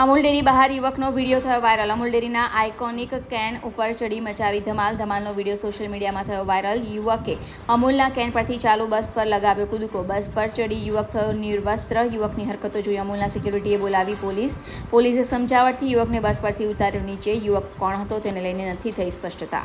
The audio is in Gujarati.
અમૂલ ડેરી બહાર યુવકનો વીડિયો થયો વાયરલ. અમૂલ ડેરીના આઇકોનિક કેન ઉપર ચડી મચાવી ધમાલ. ધમાલનો વીડિયો સોશિયલ મીડિયામાં થયો વાયરલ. યુવકે અમૂલના કેન પરથી ચાલુ બસ પર લગાવ્યો કૂદકો. બસ પર ચડી યુવક થયો નિર્વસ્ત્ર. યુવકની હરકતો જોઈ અમૂલના સિક્યુરિટીએ બોલાવી પોલીસ. પોલીસે સમજાવટથી યુવકને બસ પરથી ઉતાર્યો નીચે. યુવક કોણ હતો તેને લઈને નથી થઈ સ્પષ્ટતા.